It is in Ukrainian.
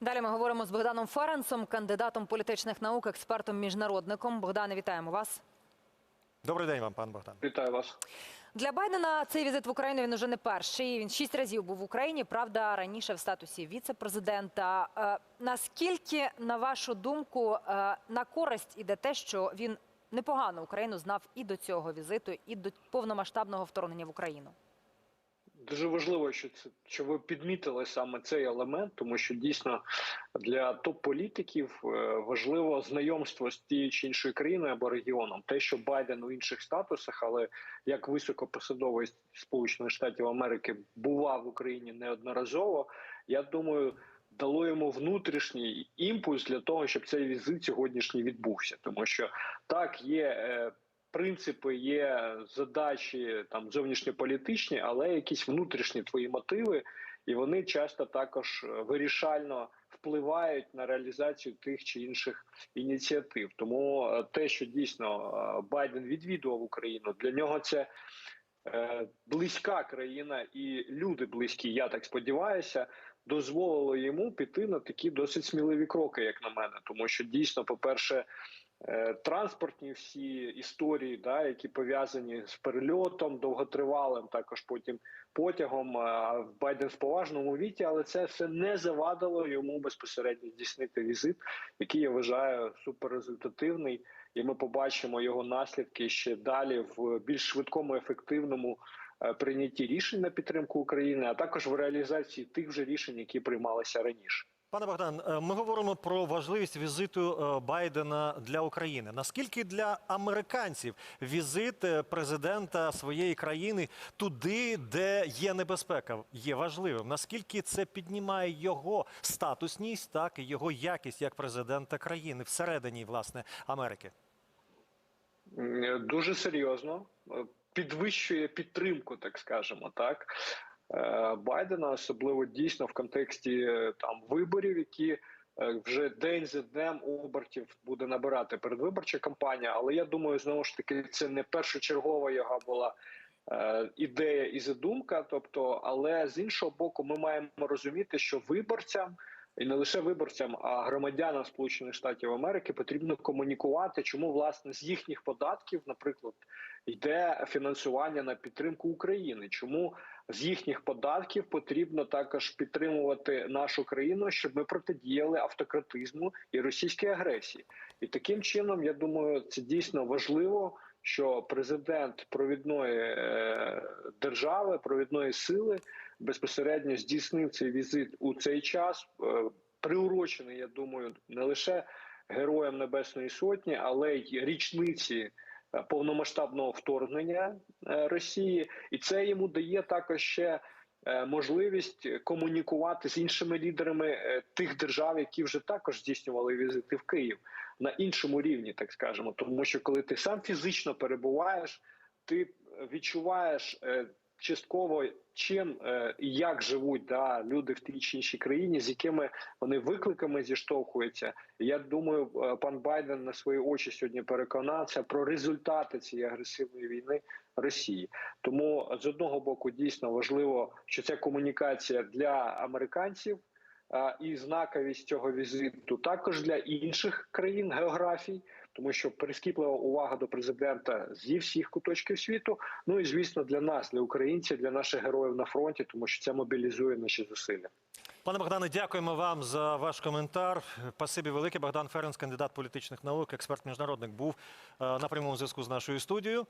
Далі ми говоримо з Богданом Ференцем, кандидатом політичних наук, експертом міжнародником. Богдане, вітаємо вас. Добрий день вам, пан Богдан. Вітаю вас. Для Байдена цей візит в Україну він уже не перший. Він шість разів був в Україні. Правда, раніше в статусі віце-президента. Е, Наскільки, на вашу думку, е, на користь іде те, що він непогано Україну знав і до цього візиту, і до повномасштабного вторгнення в Україну? Дуже важливо, що це що ви підмітили саме цей елемент, тому що дійсно для топ-політиків е, важливо знайомство з тією чи іншою країною або регіоном. Те, що Байден у інших статусах, але як високопосадовий Сполучених Штатів Америки бував в Україні неодноразово, я думаю. Дало йому внутрішній імпульс для того, щоб цей візит сьогоднішній відбувся, тому що так є е, принципи, є задачі там зовнішньополітичні, але якісь внутрішні твої мотиви, і вони часто також е, вирішально впливають на реалізацію тих чи інших ініціатив. Тому е, те, що дійсно е, Байден відвідував Україну, для нього це. Близька країна і люди близькі, я так сподіваюся, дозволило йому піти на такі досить сміливі кроки, як на мене, тому що дійсно, по-перше, е, транспортні всі історії, да, які пов'язані з перельотом довготривалим, також потім потягом. а Байден в поважному віці, але це все не завадило йому безпосередньо здійснити візит, який я вважаю суперрезультативний. І ми побачимо його наслідки ще далі в більш швидкому, ефективному е, прийнятті рішень на підтримку України, а також в реалізації тих же рішень, які приймалися раніше. Пане Богдан, е, ми говоримо про важливість візиту е, Байдена для України. Наскільки для американців візит е, президента своєї країни туди, де є небезпека, є важливим? Наскільки це піднімає його статусність, так і його якість як президента країни всередині власне Америки? Дуже серйозно е, підвищує підтримку, так скажемо, так е, Байдена, особливо дійсно в контексті е, там виборів, які е, вже день за днем обертів буде набирати передвиборча кампанія. Але я думаю, знову ж таки, це не першочергова його була. Ідея і задумка, тобто, але з іншого боку, ми маємо розуміти, що виборцям і не лише виборцям, а громадянам Сполучених Штатів Америки потрібно комунікувати, чому власне з їхніх податків, наприклад, йде фінансування на підтримку України. Чому з їхніх податків потрібно також підтримувати нашу країну, щоб ми протидіяли автократизму і російській агресії? І таким чином, я думаю, це дійсно важливо. Що президент провідної е, держави, провідної сили безпосередньо здійснив цей візит у цей час, е, приурочений, я думаю, не лише героям Небесної Сотні, але й річниці е, повномасштабного вторгнення Росії, і це йому дає також ще. Е, Можливість комунікувати з іншими лідерами е, тих держав, які вже також здійснювали візити в Київ на іншому рівні, так скажемо. Тому що коли ти сам фізично перебуваєш, ти відчуваєш е, частково чим е, і як живуть да, люди в тій чи іншій країні, з якими вони викликами зіштовхуються. Я думаю, е, пан Байден на свої очі сьогодні переконався про результати цієї агресивної війни Росії. Тому з одного боку дійсно важливо, що ця комунікація для американців. І знаковість цього візиту також для інших країн географій, тому що прискіплива увага до президента зі всіх куточків світу. Ну і звісно, для нас, для українців, для наших героїв на фронті, тому що це мобілізує наші зусилля. Пане Богдане, дякуємо вам за ваш коментар. Спасибі велике. Богдан Ференц, кандидат політичних наук, експерт міжнародник, був е, на прямому зв'язку з нашою студією.